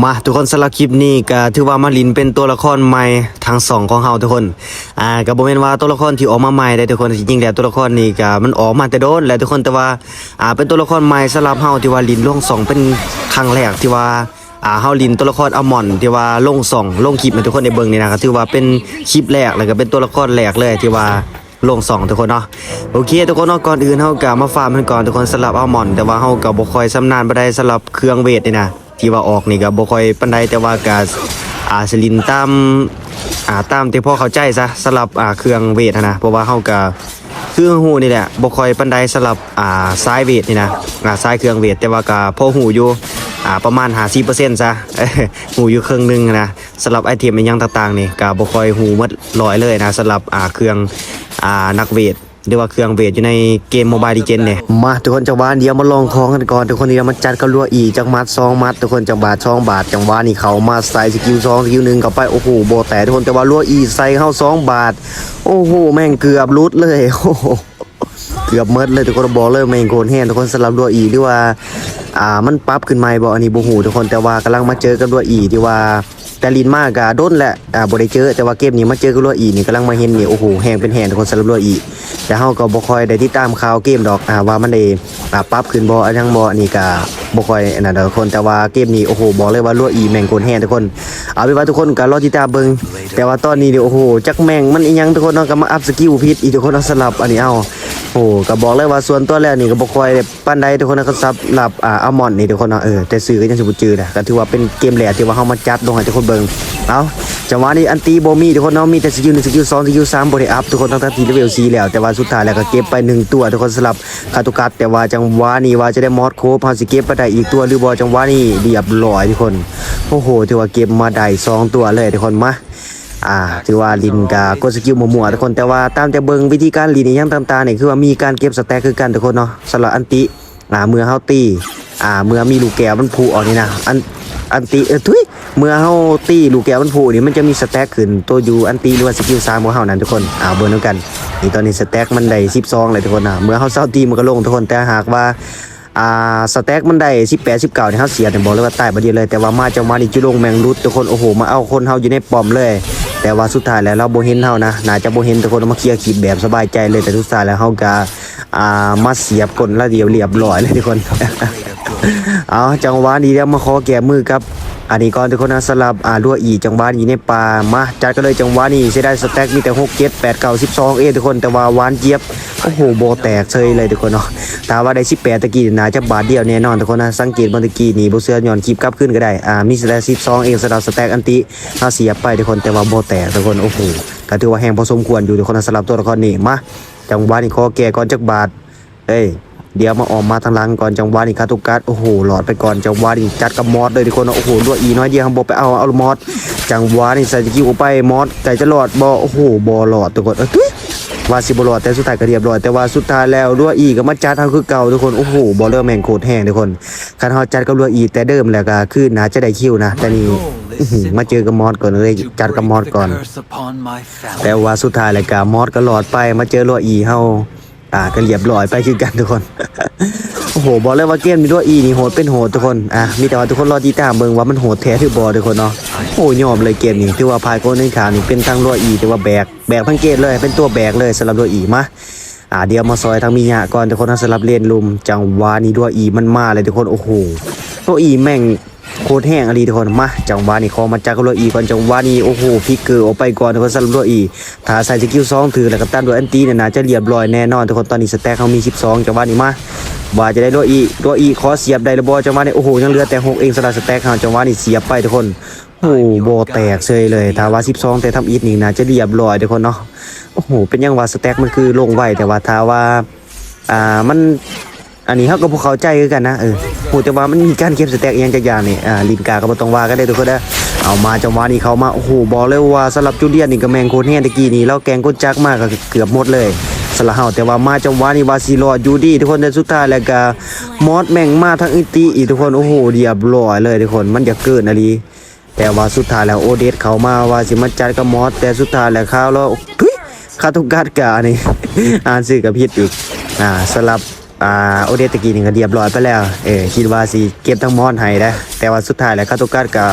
มาทุกคนสำหรับคลิปนี้ก็ถือว่ามาลินเป็นตัวละครใหม่ทั้งสองของเฮาทุกคนอ่าก็บ่แม่นว่าตัวละครที่ออกมาใหม่ได้ทุกคนจริงๆแล้วตัวละครนี้ก็มันออกมาแต่โดนแล้วทุกคนแต่ว่าอ่าเป็นตัวละครใหม่สำหรับเฮาที่ว่าลินลงสองเป็นครั้งแรกที่ว่าอ่าเฮาลินตัวละครอมอนที่ว่าลงสองลงคลิปให้ทุกคนได้เบิ่งนี่นะก็ถือว่าเป็นคลิปแรกแล้วก็เป็นตัวละครแรกเลยที่ว่าลงสองทุกคนเนาะโอเค ทุกคนเนาะก่อนอื่นเฮากะมาฟาร์มกันก่อนทุกคนสลับอมอน แต่ว่าเฮาก็บ่ค่อยสำนาญบ่ได้สลับเครื่องเวทนี่นะ ที่ว่าออกนี่ก็บ่ค่อยปานใดแต่ว่าก็อาสลินตามอ่าตามที่พ่อเข้าใจซะสลับอ่าเครื่องเวทนะเพราะว่าเฮาก็คือฮู้นี่แหละบ่ค่อยปานใดสลับอ่าสายเวทนี่นะอ่าสายเครื่องเวทแต่ว่าก็พอฮู้อยู่อ่าประมาณ50%ซะฮู้อยู่ครึ่งหนึงนะสำหรับไอเทมอีหยังต่างๆนี่ก็บ่ค่อยฮู้หมดร้อยเลยนะสำหรับอ่าเครื่องอ่านักเวท หรือว่าเครื่องเวทอยู่ในเกมโมบายดีเจนเนี่ยมาทุกคนจังหวะเดียวมาลองของกันก่อนทุกคนเดียวมาจัดกันรัวอีจังมัดซองมัดทุกคนจังบาทช่องบาทจังหวะนี่เขามาใส่สกิลสองสกิลหนึ่งเข้าไปโอ้โหโบแต่ทุกคนแต่ว่ารัวอีใส่เข้าสองบาท โอ้โหแม่งเกือบรุดเลยโอ้โหเกือบเมดเลยทุกคนบอกเลยแม่งโกนแห้งทุกคนสลับรัวอีที่ว่าอ่ามันปรับขึ้นม่บ่อันนี้บ่ฮู้ทุกคนแต่ว่ากำลังมาเจอกันรัวอีที่ว่า แต่ลินมากกะโดนแหละอ่าบ่ได้เจอแต่ว่าเกมนี้มาเจอกับรัวอีนี่กำลังมาเห็นนี่โอ้โหแหงเป็นแหงทุกคนสำหรับรัวอีแต่เฮาก็บ่ค่อยได้ติดตามข่าวเกมดอกอ่าว่ามันได้อ่าปรับขึ้นบ่อันยังบ่อันนี้ก็บ่ค่อยอันนั้นทุกคนแต่ว่าเกมนี้โอ้โหบอกเลยว่ารัวอีแม่งโกนแหงทุกคนเอาเป็นว่าทุกคนก็รอติดตามเบิ่งแต่ว่าตอนนี้เดี๋ยวโอ้โหจักแม่งมันอีหยังทุกคนเนาะก็มาอัพสกิลผิดอีทุกคนเอาสลับอันนี้เอา โอ้ก็บอกเลยว่าส่วนตัวแล้วนี่ก็บ่ค่อยได้ปานใดทุกคนนะครับซับหลับอ่าอัลมอนด์นี่ทุกคนเนาะเออแต่ซื้อก็ยังสิบ่จือนะก็ถือว่าเป็นเกมแรกที่ว่าเฮามาจัดลงให้ทุกคนเบิ่งเอาจังหวะนี้อันตีบ่มีทุกคนเนาะมีแต่สกิล1สกิล2สกิล3บ่ได้อัพทุกคนทั้งๆที่เลเวล4แล้วแต่ว่าสุดท้ายแล้วก็เก็บไปหนึ่งตัวทุกคนสลับคาตุกัดแต่ว่าจังหวะนี้ว่าจะได้มอดโคฟเฮาสิเก็บไปได้อีกตัวหรือบ่จังหวะนี้เรียบร้อยทุกคนโอ้โหถือว่าเก็บมาได้สองตัวเลยทุกคนมา อ่าถือว่าลินกับกดสกิลมั่วๆทุกคนแต่ว่าตามแต่เบิงวิธีการลินนี่ยังต่างๆเนี่ยคือว่ามีการเก็บสแต็กคือกันทุกคนเนาะสำหรับอันติอ่าเมื่อเฮาตีอ่าเมื่อมีลูกแก้วมันผูออกนี่นะอันอันติเออทุยเมื่อเฮาตีลูกแก้วมันผูนี่มันจะมีสแต็กขึ้นตัวอยู่อันติหรือว่าสกิล3ของเฮานั่นทุกคนอ่าเบิ่งนำกันนี่ตอนนี้สแต็กมันได้12เลยทุกคนนะเมื่อเฮาเซาตีมันก็ลงทุกคนแต่หากว่าอ่าสแต็กมันได้18 19เนี่ยเฮาเสียเนี่ยบอกเลยว่าตายบ่ดีเลยแต่ว่ามาจังหวะนี้จุลงแมงรุดทุกคนโอ้โหมาเอาคนเฮาอยู่ในป้อมเลย แต่ว่าสุดท้ายแล้วเราโบเห็นเฮานะน่าจะโบเห็นทุกคนเอามาเคลียร์คลิปแบบสบายใจเลยแต่สุดท้ายแล้วเฮาก็อ่ามาเสียบกลละเดียวเรียบร้อยเลยทุกคน เอาจังหวะนี้เดี๋ยวมาขอแก้มือครับ อันนี้ก่อนทุกคนนะสลับอ่ารั่วอีจังหวะนี้ในป่ามาจัดกันเลยจังหวะนี้เสียดายสแต็กมีแต่6 7 8 9 12เอทุกคนแต่ว่าหวานเจี๊ยบโอ้โหโบแตกเฉยเลยทุกคนเนาะถ้าว่าได้18ตะกี้น่าจะบาทเดียวแน่นอนทุกคนนะสังเกตบนตะกี้นี่บ่เสื้อย้อนคลิปกลับขึ้นก็ได้อ่ามีสแต็ก12เองสลับสแต็กอันติเอาเสียไปทุกคนแต่ว่าโบแตกทุกคนโอ้โหก็ถือว่าแห้งพอสมควรอยู่ทุกคนนะสลับตัวละครนี้มาจังหวะนี้ขอแก่ก่อนจักบาทเอ้ย เดี๋ยวมาออกมาทางหลังก่อนจังหวะนี้คาตุกัสโอ้โหหลอดไปก่อนจังหวะนี้จัดกับมอสเลยทุกคนโอ้โหด้วยอีน้อยเดียวข้างบนไปเอาเอามอสจังหวะนี้ใส่สกิลไปมอสไก่จะหลอดบอโอ้โหบอหลอดทุกคนเออทุยว่าสิบหลอดแต่สุดท้ายก็เรียบร้อยแต่ว่าสุดท้ายแล้วด้วยอีก็มาจัดทางคือเก่าทุกคนโอ้โหบอลเลอร์แมงโคตรแห้งทุกคนคันเฮาจัดกับด้วยอีแต่เดิมแล้วก็คือน่าจะได้คิวนะ แต่นี้มาเจอกับมอสก่อนเลยจัดกับมอสก่อน แต่ว่าสุดท้ายแล้วก็มอสก็หลอดไปมาเจอรัวอีเฮา อ่าก็เรียบร้อยไปคือกันทุกคน โอ้โหบอกเลยว่าเกมนี้รัวอีนี่โหดเป็นโหดทุกคนอะมีแต่ว่าทุกคนรอติดตามเบิ่งว่ามันโหดแท้หรือบอทุกคนเนาะโอ้ยอมเลยเกมนี้ถือว่าพายโกนในขานี่เป็นทั้งรัวอีแต่ว่าแบกแบกทั้งเกตเลยเป็นตัวแบกเลยสำหรับรัวอีมาอ่าเดี๋ยวมาซอยทั้งมีหยาก่อนทุกคนสำหรับเล่นลุมจังหวะนี้รัวอีมันมาเลยทุกคนโอ้โหรัวอีแม่ง โคตรแห้งอะไรทุกคนมาจังหวะนี้คอมาจากรัวอีก่อนจังหวะนี้โอ้โหพิกเกอร์ออกไปก่อนทุกคนสำหรับรัวอีถ้าใส่สกิลสองถือแล้วก็ตั้นด้วยอันตีเนี่ยน่าจะเรียบร้อยแน่นอนทุกคนตอนนี้สแต็กเขามี 12 จังหวะนี้มาว่าจะได้รัวอีรัวอีขอเสียบได้รือบ่จังหวะนี้โอ้โหยังเหลือแต่6เองสำหรับสแต็กเขาจังหวะนี้เสียบไปทุกคนโอ้โหโบแตกเซยเลยถ้าว่า 12 แต่ทำอีทนี่น่าจะเรียบร้อยทุกคนเนาะโอ้โหเป็นยังว่าสแต็กมันคือลงไวแต่ว่าถ้าว่าอ่ามัน อันนี้เขาก็พวกเขาใจกันนะเออพูดแต่ว่ามันมีการเก็บสแต็กอหยังจักอย่างนี่อ่าลินกาก็บ่ต้องว่ากันได้ทุกคนเด้อเอามาจังหวะนี้เขามาโอ้โหบอกเลยว่าสำหรับจูเลียนนี่ก็แมงโคตรแห้งตะกี้นี่เราแกงก้นจักมากก็เกือบหมดเลยสละเฮาแต่ว่ามาจังหวะนี้วาซิรอดยูดีทุกคนแต่สุดท้ายแล้วก็มอสแม่งมาทั้งอิติอีกทุกคนโอ้โหเรียบร้อยเลยทุกคนมันจะเกินอะไรแต่ว่าสุดท้ายแล้วโอเดสเขามาว่าสิมาจัดกับมอสแต่สุดท้ายแล้วเขาแล้วทุยคาทุกกัดกานี่อ่านสื่อกับพิษอีกอ่าสลับ อ่าโอเดตะกี้นี่ก็เรียบร้อยไปแล้วเออคิดว่าสิเก็บทั้งมอนให้นะแต่ว่าสุดท้ายแล้วคาตุกัสก็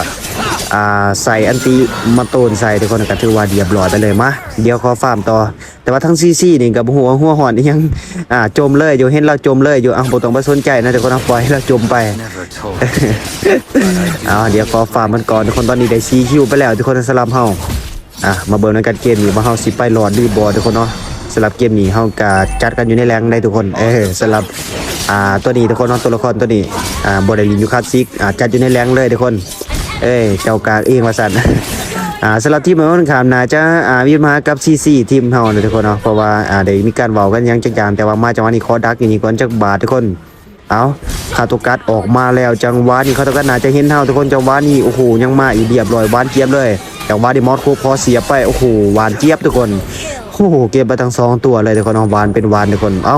อ่าใส่อันติมาโตนใส่ทุกคนก็ถือว่าเรียบร้อยไปเลยมาเดี๋ยวขอฟาร์มต่อ แต่ว่าทั้งซีซีนี่กับหัวหัวหอนนี่ยังอ่าจมเลยอยู่เห็นเราจมเลยอยู่อะบ่ต้องไปสนใจนะทุกคนเอาปล่อยให้เราจมไปเอาเดี๋ยวขอฟาร์มมันก่อนทุกคนตอนนี้ได้ซีคิวไปแล้วทุกคนสลับเฮาอะมาเบิ่งในการเกมนี้ว่าเฮาสิไปหลอดหรือบอทุกคนเนาะ สลับเกมนี้เฮาก็จัดกันอยู่ในแรงได้ทุกคนเออสลับอ่าตัวนี้ทุกคนเนาะตัวละครตัวนี้อ่าบ่ได้ลินอยู่คาสสิกอ่าจัดอยู่ในแรงเลยทุกคน เอ้ยเจ้ากาเองว่าซั่นอ่าสำหรับทีมเมืองขามนาจะอ่ามีมากับซีซีทีมเฮานะทุกคนเนาะเพราะว่าอ่าได้มีการเว้ากันยังจักอย่างแต่ว่ามาจังหวะนี้ขอดักอย่างนี้ก่อนจักบาททุกคนเอาคาตุกัดออกมาแล้วจังหวะนี้คาตุกัดน่าจะเห็นเฮาทุกคนจังหวะนี้โอ้โหยังมาอีเรียบร้อยวานเจี๊ยบเลยจังหวะนี้มอสโคพอเสียไปโอ้โหหวานเจี๊ยบทุกคน โอ้โหเก็บไปทั้งสองตัวเลยทุกคนเอาวานเป็นวานทุกคนเอ้า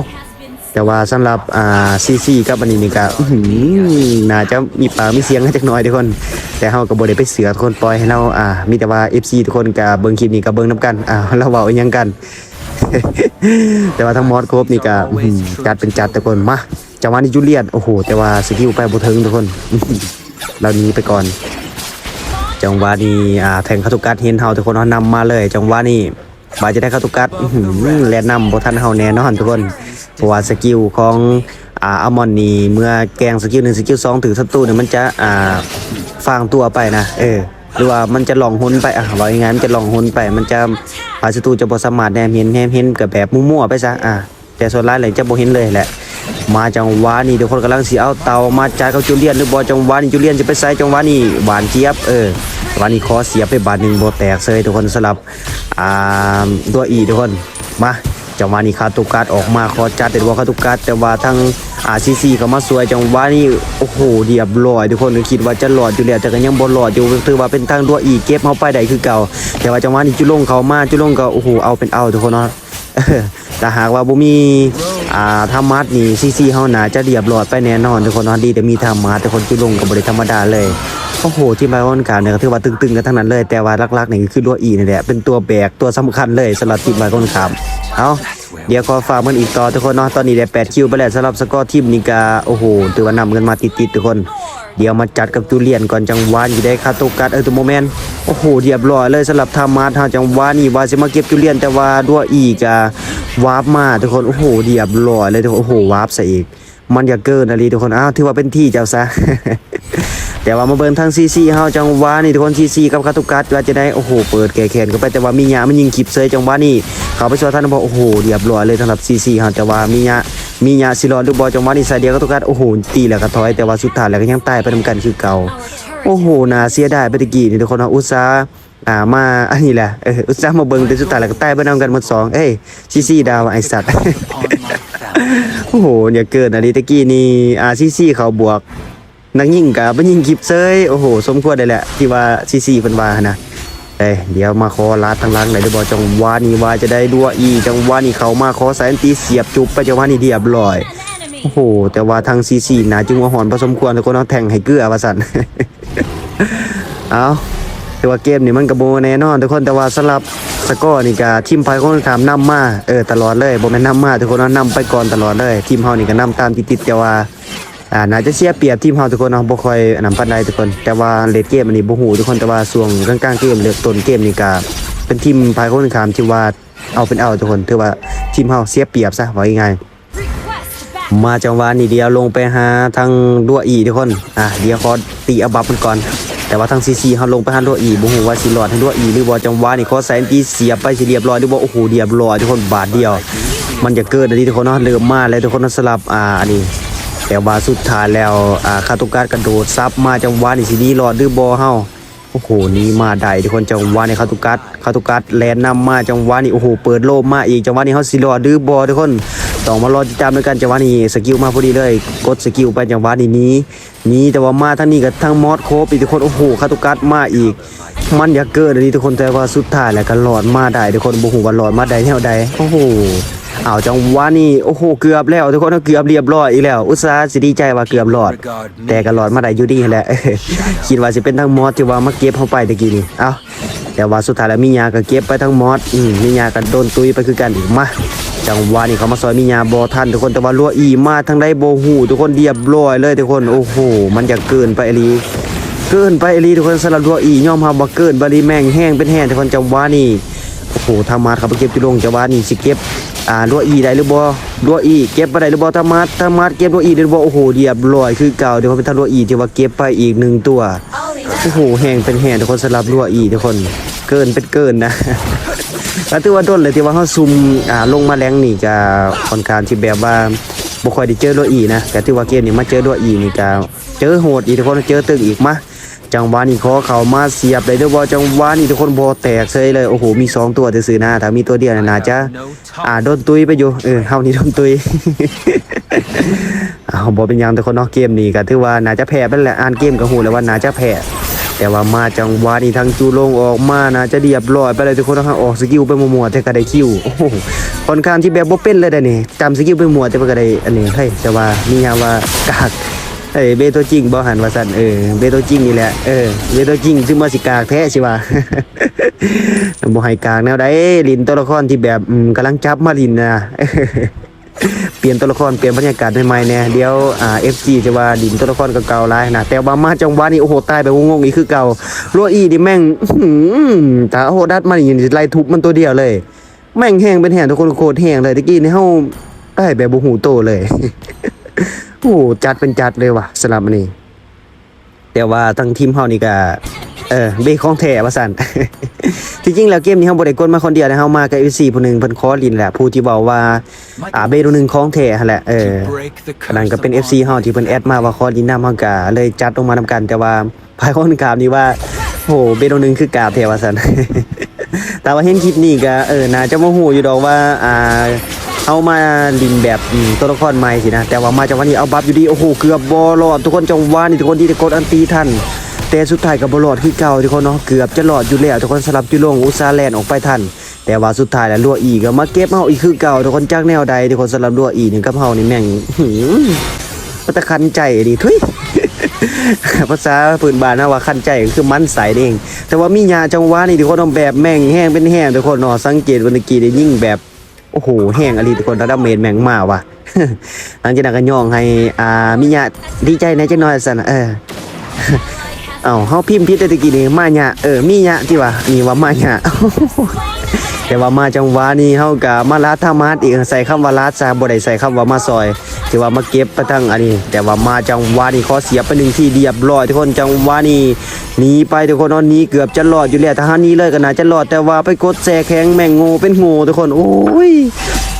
แต่ว่าสำหรับอ่าซีซีกับอันนี้นี่ก็อื้อหือน่าจะมีปากมีเสียงกันจักหน่อยทุกคน แต่เฮาก็บ่ได้ไปเสือทุกคนปล่อยให้เราอ่ามีแต่ว่า FC ทุกคนก็เบิ่งคลิปนี้ก็เบิ่งนํกันอ่าเราเว้าอีหยังกัน แต่ว่าทั้งมอสครบนี่ก็อื้อหือจัดเป็นจัดทุกคนมาจังหวะนี้จูเลียนโอ้โหแต่ว่าสกิลไปบ่ถึงทุกคน เรานี้ไปก่อน จังหวะนี้อ่าแทงคาตุกัดเห็นเฮาทุกคนเฮานำมาเลย จังหวะนี้ บาจะได้คาตุกัดและนำบ่ทันเฮาแน่นอนทุกคนเพราะว่าสกิลของอ่าอมอนนี่เมื่อแกงสกิลหนึ่งสกิลสองถือศัตรูเนี่ยมันจะอ่าฟางตัวไปนะเออหรือว่ามันจะหลองหุนไปอะว่าอย่างงั้นมันจะหลองหุนไป มันจะอาศัตรูจะบอสมารถแนมเห็นแนมเห็นกับแบบมั่วๆไปซะอะแต่ส่วนร้ายเลยจะบอเห็นเลยแหละ มาจังหวะนี้ทุกคนกำลังสิเอาเตามาจ่ายกับจูเลียนหรือบ่จังหวะนี้จูเลียนจะไปใส่จังหวะนี้หวานเจี๊ยบเออวันนี้ขอเสียไปบาทหนึ่งบ่แตกเลยทุกคนสลับอ่าตัวอีทุกคนมาจังหวะนี้คาตุกัดออกมาขอจัดแต่ว่าคาตุกัดแต่ว่าทางอาซีซีก็มาสวยจังหวะนี้โอ้โหเรียบร้อยทุกคนคิดว่าจะหลอดอยู่แล้วแต่ก็ยังบ่หลอดอยู่ถือว่าเป็นทางตัวอีเก็บเฮาไปได้คือเก่า แต่ว่าจังหวะนี้จุลงเขามาจุลงก็โอ้โหเอาเป็นเอาทุกคนเนาะเอแต่หากว่าบ่มี อ่าธรรมัดนี่ซีซีเฮานาจะเรียบร้อยไปแน่นอนทุกคนนาะดีแต่มีธรรมัดแต่คนจุลงก็บ่ได้ธรรมดาเลยโอ้โหที่มาวันการเนี่ยก็ถือว่าตึงๆกันทั้งนั้นเลย แต่ว่าลักๆนี่คือตัวอีนี่แหละเป็นตัวแบกตัวสำคัญเลยสำหรับทีมบายคนขามเอาเดี๋ยวขอฝากมันอีกต่อทุกคนเนาะตอนนี้ได้8คิวไปแล้วสำหรับสกอร์ทีมนี่ก็โอ้โหถือว่านำกันมาติดๆทุกคนเดี๋ยวมาจัดกับจูเลียนก่อนจังหวะอยู่ได้คาโตกัดเออตัวโมเมนต์โอ้โหเรียบร้อยเลยสำหรับธรรมาทางจังหวะนี่ว่าสิมาเก็บจูเลียนแต่ว่าด้วยอีกอะ วาร์ปมาทุกคน โอ้โหเรียบร้อยเลยทุกคน โอ้โหวาร์ปซะอีก มันอย่าเกินอะไรทุกคน อ้าวถือว่าเป็นที่เจ้าซะ แต่ว่ามาเบิ่งทางซีซีเฮาจังหวะนี่ทุกคนซีซีกับคาตุกัดว่าจะได้ โอ้โห เปิดแก่แขนเข้าไปแต่ว่ามีหยามันยิงคลิปเซยจังหวะนี่เขาไปสวนท่านบอกโอ้โหเรียบร้อยเลยสำหรับซีซีเฮาแต่ว่ามีหยามีหยาสิรอดหรือบอลจังหวะนี่ใส่เดียวคาตุกัดโอ้โหตีแล้วก็ถอยแต่ว่าสุดท้ายแล้วก็ยังตายไปนํกันคือเก่า โอ้โหน่าเสียดายไปตะกี้นี่ทุกคนเนาอุตส่าห์ อ่ามาอันนี้แหละเอออุตส่าห์มาเบิ่งแต่สุดท้ายแล้วก็ตายไปนํกันหมดสองเอ้ยซีซีดาวไอสัตว์ โอ้โหเนี่ยเกิดอันนี้ตะกี้นี่อาซีซีเขาบวกนักยิงกับบ่ยิงคลิปเซยโอ้โห สมควรได้แหละ ที่ว่าซีซีเพิ่นว่านะเอ้ยเดี๋ยวมาขอลาดทางหลังได้บ่จังหวะนี้ว่าจะได้ดัวอีจังหวะนี้เขามาขอสายอันตีเสียบจุบไปจังหวะนี้เรียบร้อยโอ้โห แต่ว่าทางซีซีน่าจึงว่าหอนพอสมควรทุกคนเอาแทงให้เกลือว่าซั่น เอา แต่ว่าเกมนี่มันกระโบแน่นอนทุกคนแต่ว่าสำหรับสกอร์นี่ก็ทีมไฟของถามนำมาเออตลอดเลยบ่แม่นนำมาทุกคนเอานำไปก่อนตลอดเลย ทีมเฮานี่ก็นำตามติดๆแต่ว่าอ่าน่าจะเสียเปรียบทีมเฮาทุกคนเนาะบ่ค่อยนนำปานใดทุกคน แต่ว่าเลดเกมอันนี้บ่ฮู้ทุกคนแต่ว่าช่วงกลางๆเกมเลือกต้นเกมนี่ก็เป็นทีมไฟของถามที่ว่าเอาเป็นเอาทุกคนถือว่าทีมเฮาเสียเปรียบซะว่าง่ายมาจังหวะนี้เดียวลงไปหาทางดัวอีทุกคน อะเดียวขอตีอาบับมันก่อน แต่ว่าทางซีซีเขาลงไปหาดัวอีบ่ฮู้ว่าสิรอดให้ดัวอีหรือบ่จังหวะนี้ขอใส่อันตีเสียบไปสิเรียบร้อยหรือบ่โอ้โหเรียบร้อยทุกคนบาทเดียว มันจะเกิดอันนี้ทุกคนเนาะเริ่มมาแล้วทุกคนนะสลับอ่าอันนี้แต่ว่าสุดท้ายแล้วอ่าคาตุการกระโดดซับมาจังหวะนี้สินี้รอดหรือบ่เฮาโอ้โหนี่มาได้ทุกคนจังหวะนี้คาตุกัสคาตุกัสแลนนำมาจังหวะนี้โอ้โหเปิดโลมมาอีกจังหวะนี้เฮาสิรอดหรือบอทุกคน ต้องมารอติดตามด้วยกันจังหวะนี้สกิลมาพอดีเลย กดสกิลไปจังหวะนี้นี้นี้แต่ว่ามาทั้งนี้กับทั้งมอสโคบอีกทุกคนโอ้โหคาตุกัสมาอีก มันอยากเกิดนี้ทุกคนแต่ว่าสุดท้ายแล้วก็รอดมาได้ทุกคนบ่ฮู้ว่าหลอดมาได้แนวใดโอ้โหเอาจังหวะนี้โอ้โหเกือบแล้วทุกคนเกือบเรียบร้อยอีกแล้ว อุตส่าห์สิดีใจว่าเกือบรอด แต่ก็หลอดมาได้อยู่ดีแหละคิดว่าสิเป็นทั้งมอสที่ว่ามาเก็บเข้าไปตะกี้นี่เอ้าแต่ว่าสุดท้ายแล้วมียาก็เก็บไปทั้งมอสมมียาก็โดนตุยไปคือกันอีกมา จังหวะนี้เขามาซอยมีญาบ่ทันทุกคนแต่ว่าลัวอีมาทางใดโบ่ฮู้ทุกคนเรียบร้อยเลยทุกคนโอ้โห มันจะเกินไปอลีเกินไปอลีทุกคนสำหรับรัวอียอมรับว่าเกินบารีแมงแห้งเป็นแห้งทุกคนจังหวะนี่โอ้โหธรรมาครับไปเก็บจุลงจังหวะนี่สิเก็บอ่ารัวอีได้หรือบ่รัวอีเก็บบ่ได้หรือบ่ธรรมาดธรรมาเก็บรัวอีได้หรือบ่โอ้โหเรียบร้อยคือเก่าเดี๋ยวเป็นทางรัวอีที่ว่าเก็บไปอีกหนึ่งตัวโอ้โหแห้งเป็นแห้งทุกคนสำหรับรัวอีทุกคน เกินเป็นเกินนะก็ถือว่าต้นเลยที่ว่าเขาซุ่มอ่าลงมาแรงนี่จะค่อนข้างที่แบบว่าบ่ค่อยได้เจอรัวอีนะแต่ถือว่าเกมนี้มาเจอรัวยอีนี่ก็เจอโหดอีทุกคนเจอตึกอีกมาจังหวะนี้ขอเขามาเสียบเลยเด้อบ่จังหวะนี้ทุกคนบ่แตกเซยเลยโอ้โหมีสองตัวซื่อๆนะถ้ามีตัวเดียวน่ะน่าจะอ่าโดนตุยไปอยู่เออเฮานี่โดนตุยอ้าวบ่เป็นยังทุกคนเนาะเกมนี้ก็ถือว่าน่าจะแพ้ไปแล้วแหละอ่านเกมก็ฮู้แล้วว่าน่าจะแพ้ แต่ว่ามาจังหวะนี้ทางจูลงออกมาน่าจะเรียบร้อยไปเลยทุกคนนะครับออกสกิลไปมัวๆแต่ก็ได้คิวโอ้โหค่อนข้างที่แบบบ่เป็นเลยเด้อนี่จำสกิลไปมัวแต่ว่าก็ได้อันนี้เฮ้ยแต่ว่ามีหยังว่ากากเอ้เบตัวจริงบ่หันว่าซั่นเออเบตัวจริงนี่แหละเออเบตัวจริงซึ่งมาสิกากแท้สิว่าบ่ให้กากแนวใดลินตัวละครที่แบบกำลังจับมาลินนะ เปลี่ยนตัวละครเปลี่ยนบรรยากาศใหม่ๆแน่เดี๋ยวอ่า FC จะว่าดินตัวละครเก่าๆหลายนะแต่ว่ามาจังหวะนี้โอ้โหตายแบบงงๆอีกคือเก่ารัวอีนี่แม่งอื้อหือถ้าโหดัดมานี่ไล่ทุบมันตัวเดียวเลย แม่งแห้งเป็นแห้งทุกคนโคตรแห้งเลยตะกี้นี่เฮาได้แบบบ่หูโตเลยโอ้จัดเป็นจัดเลยว่ะสำหรับอันนี้แต่ว่าทั้งทีมเฮานี่ก็ เออเบของแท้ว่าซั่น ที่จริงแล้วเกมนี้เฮาบ่ได้กดมาคนเดียวนะเฮามากับ FC ผู้หนึงเพิ่นขอลินแหละผู้ที่เว้าว่าอ่าเบตัวหนึงของแท้หั่นแหละเออ Break the อันนั้น curse ก็เป็น of FC เฮาที่เพิ่นแอดมาว่าขอลินนำเฮาก็เลยจัดลงมานำกัน แต่ว่าภายคนกราบนี่ว่าโหเบตัวหนึงคือกราบแท้ว่าซั่นแต่ว่าเห็นคลิปนี้ก็เออน่าจะบ่ฮู้อยู่ดอกว่าอ่าเอามาลินแบบอืมตัวละครใหม่สินะ แต่ว่ามาจังหวะนี้เอาบัฟอยู่ดี โอ้โห เกือบบ่รอดทุกคนจังหวะนี้ทุกคนที่ได้กดอันตีทัน แต่สุดท้ายก็บ่รอดคือเก่าทุกคนเนาะเกือบจะรอดอยู่แล้วทุกคนสลับจุลงอุตสาแลนออกไปทันแต่ว่าสุดท้ายแล้วลัวอีก็มาเก็บเฮาอีกคือเก่าทุกคนจากแนวใดทุกคนสำหรับลัวอีนี่กับเฮานี่แม่งมันตะคันใจดิทุยภาษาพื้นบ้านนะว่าคันใจคือมันใสเองแต่ว่ามีญาจังหวะนี่ทุกคนเอาแบบแม่งแห้งเป็นแห้งทุกคนเนาะสังเกตวันตะกี้ได้ยิ่งแบบโอ้โหแห้งอลีทุกคนระดับเมตรแม่งมาว่ะหลังจากนั้นก็ย่องให้อ่ามีญาดีใจในจังน้อยสันเออ เอ้าเฮาพิมพ์ผิดแต่ตะกี้นี่มาญะเออมีญะที่ว่านี่ว่ามาญะแต่ว่ามาจังหวะนี้เฮาก็มาลาธรรมาสอีกใส่คำว่าลาซะบ่ได้ใส่คำว่ามาซอยที่ว่ามาเก็บไปทั้งอันนี้ แต่ว่ามาจังหวะนี้ขอเสียไปหนึ่งที่เรียบร้อยทุกคนจังหวะนี้หนีไปทุกคนเนนี้เกือบจะรอดอยู่แล้วถ้าหานี้เลยก็น่าจะรอดแต่ว่าไปกดแซแข็งแม่งโง่เป็นโง่ทุกคนโอ้ย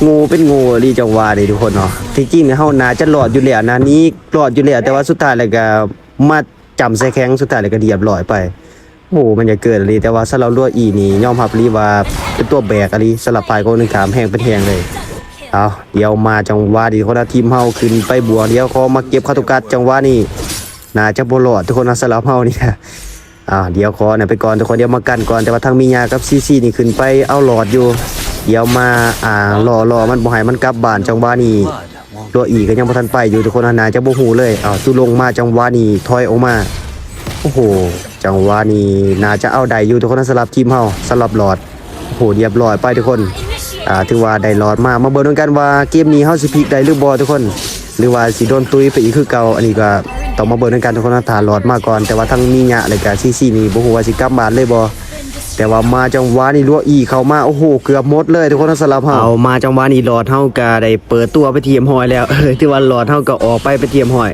โง่เป็นโง่ดีจังหวะนี้ทุกคนเนาะที่จริงเนี่ยเฮาน่าจะรอดอยู่แล้วนะนี้รอดอยู่แล้วแต่ว่าสุดท้ายแล้วก็มา จำแซแข็งสุดท้ายแล้วก็เรียบร้อยไปโอ้โหมันจะเกิดอะไรแต่ว่าสลับรั่วอีนี่ยอมรับรีว่าเป็นตัวแบกอะไรสลับไปก็หนึ่งขามแห้งเป็นแห้งเลยเอาเดี๋ยวมาจังหวะดีคนละทีมเฮาขึ้นไปบวเดี๋ยวเขามาเก็บคาตุกัดจังหวะนี้น่าจะบ่รอดทุกคนนะสลับเฮานี่อ่าเดี๋ยวขอเนี่ยไปก่อนทุกคนเดี๋ยวมากันก่อนแต่ว่าทางมียากับซีซีนี่ขึ้นไปเอาหลอดอยู่ เดี๋ยวมาอ่ารอรอมันบ่ให้มันกลับบ้านจังหวะนี้ ตัวอีก็ยังบ่ทันไปอยู่ทุกคนน่าจะบ่ฮู้เลยอ้าวตุลงมาจังหวะนี้ถอยออกมาโอ้โห จังหวะนี้น่าจะเอาได้อยู่ทุกคนสำหรับทีมเฮาสำหรับหลอดโอ้โหเรียบร้อยไปทุกคนอ่าถือว่าได้หลอดมามาเบิ่งกันว่าเกมนี้เฮาสิพลิกได้หรือบ่ทุกคน หรือว่าสิโดนตุยไปอีกคือเก่าอันนี้ก็ต้องมาเบิ่งกันทุกคนนะถ้าหลอดมาก่อนแต่ว่าทั้งมีหยะเลยก็ซี่ๆนี่บ่ฮู้ว่าสิกลับบ้านเลยบ่ แต่ว่ามาจังหวะนี้ลัวอีเข้ามาโอ้โหเกือบหมดเลยทุกคนนะสำหรับเฮาเอามาจังหวะนี้หลอดเฮาก็ได้เปิดตัวไปเทียมหอยแล้วเออที่ว่าหลอดเฮาก็ออกไปไปเทียมหอย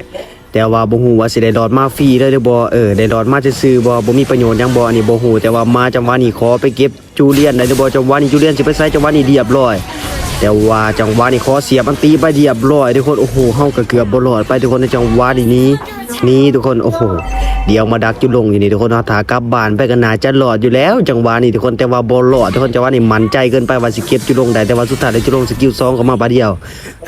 แต่ว่าบ่ฮู้ว่าสิได้หลอดมาฟรีเลยหรือบ่เออได้หลอดมาซื่อๆบ่บ่มีประโยชน์หยังบ่อันนี้บ่ฮู้แต่ว่ามาจังหวะนี้ขอไปเก็บจูเลียนได้หรือบ่จังหวะนี้จูเลียนสิไปใส่จังหวะนี้เรียบร้อยแต่ว่าจังหวะนี้ขอเสียบอันตีไปเรียบร้อยทุกคนโอ้โหเฮาก็เกือบบ่รอดไปทุกคนในจังหวะนี้ นี่ทุกคนโอ้โหเดี๋ยวมาดักจุลงอยู่นี่ทุกคนเนาะถากลับบ้านไปกันนาจะรอดอยู่แล้ว จังหวะนี้ทุกคนแต่ว่าบ่รอดทุกคนจังหวะนี้มั่นใจเกินไปว่าสิเก็บจุลงได้แต่ว่าสุดท้ายได้จุลงสกิล2เข้ามาบาเดียว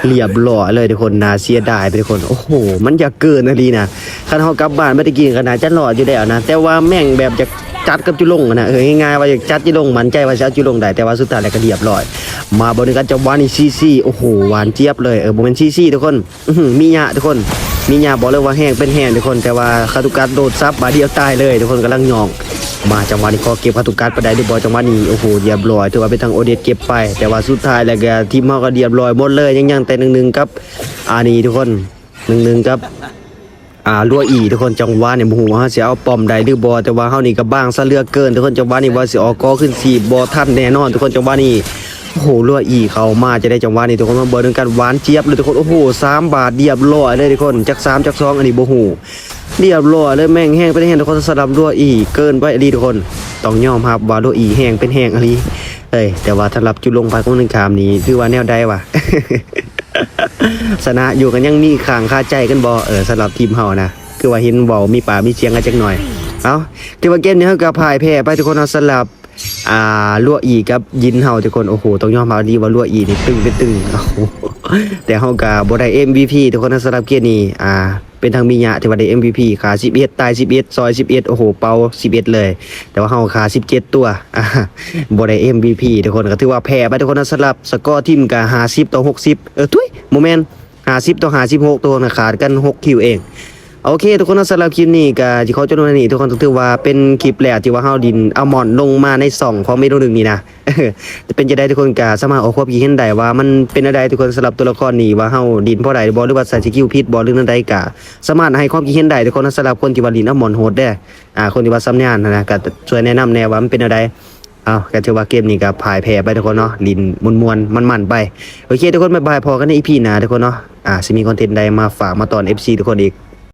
เรียบร้อเลยทุกคนน่าเสียดายไปทุกคนโอ้โห มันจะเกินนาทีนะคันเฮากลับบ้านไม่ได้กินก็น่าจะรอดอยู่แล้วนะแต่ว่าแม่งแบบจะจัดกับจุลงนะเออง่ายๆว่าจะจัดจุลงมั่นใจว่าจะจุลงได้แต่ว่าสุดท้ายแล้วก็เรียบร้อย มาบริการจังหวะนี้ซีซีโอ้โหหวานเจี๊ยบเลยเออบ่แม่นซีซีทุกคนมียะทุกคน มีหยาบอกเลยว่าแห้งเป็นแห้งทุกคนแต่ว่าคาตุกัดโดดซับบาดเดียวตายเลย ทุกคนกำลังหยอง มาจังหวะนี้ขอเก็บพัตุการ์ดไปได้ด้วยบอจังหวะนี้โอ้โหเรียบร้อยถือว่าเป็นทางโอเดสเก็บไป แต่ว่าสุดท้ายแล้วก็ทีมเฮาก็เรียบร้อยหมดเลยยังยังแต่หนึ่งๆครับอานี่ทุกคนหนึ่งๆครับอ่าลัวอีทุกคนจังหวะเนี่ยบ่ฮู้ว่าเฮาสิเอาปอมใดหรือบ่แต่ว่าเฮานี่ก็บ้างซะเลือกเกิน ทุกคนจังหวะนี้ว่าสิออกกอขึ้นสีบ่ทันแน่นอน ทุกคนจังหวะนี้ โอ้โหลัวอีเขามาจะได้จังหวะนี้ทุกคนมาเบิดกันหวานเจี๊ยบเลยทุกคนโอ้โห3บาทเรียบร้อยเลยทุกคนจัก3จัก2อันนี้โบ่ฮู้เรียบร้อยเลยแม่งแห้งเป็นแห้งทุกคนสำหรับลัวอีเกินไปอหลีทุกคนต้องยอมรับว่าลัวอีแห้งเป็นแห้งอหลีเอ้ยแต่ว่าสำหรับจุดลงไปของหนึ่งคามนี้ถือว่าแนวใดวะสนะอยู่กันยังมีข้างคาใจกันบ่เออสำหรับทีมเฮานะคือว่าเห็นเว้ามีป่ามีเสียงกันจักหน่อยเอ้าที่ว่าเกมนี้เฮาก็พ่ายแพ้ไปทุกคนเอาสลับ อ่าลัวอีกับยินเฮาทุกคนโอ้โหต้องยอมรับดีว่าลัวอีนี่ตึงเป็นตึงโอ้โหแต่เฮาก็บ่ได้ MVP ทุกคนเอาสลับเกมนี้อ่าเป็นทางมียะที่ว่าได้ MVP ขา11ตาย11ซอย11โอ้โหเป่า11 เลย แต่ว่าเฮาขา17 ตัวอ่าบ่ได้ MVP ทุกคนก็ถือว่าแพ้ไปทุกคนนะสลับสกอร์ทีมก็50 ต่อ 60 เออทุยโมเมนต์50 ต่อ 56ตัวนะขาดกัน 6 คิวเอง โอเค ทุกคนนะสำหรับคลิปนี้ก็ที่เขาจะลงนนี้ทุกคนถือว่าเป็นคลิปแรกที่ว่าเฮาดินเอาหมอนลงมาในสองของเมนูหนึ่งนี่นะจะเป็นจะได้ทุกคนก็สามารถเอาความคิดเห็นได้ว่ามันเป็นอะไรทุกคนสำหรับตัวละครนี้ว่าเฮาดินเพราะใดบ่หรือว่าใส่สกิลผิดบ่หรือนั่นใดก็สามารถให้ความคิดเห็นได้ทุกคนนะสำหรับคนที่ว่าดินเอาหมอนโหดได้อ่าคนที่ว่าซ้ำยานนะนะก็ช่วยแนะนำแน่ว่ามันเป็นอะไรเอาก็ถือว่าเกมนี้ก็พ่ายแพ้ไปทุกคนเนาะลินมวนมวนมันมันไปโอเคทุกคนบายบายพอกันในอีพีหน้าทุกคนเนาะอ่าสิมีคอนเทนต์ใดมาฝากมาตอน FC ทุกคนอีก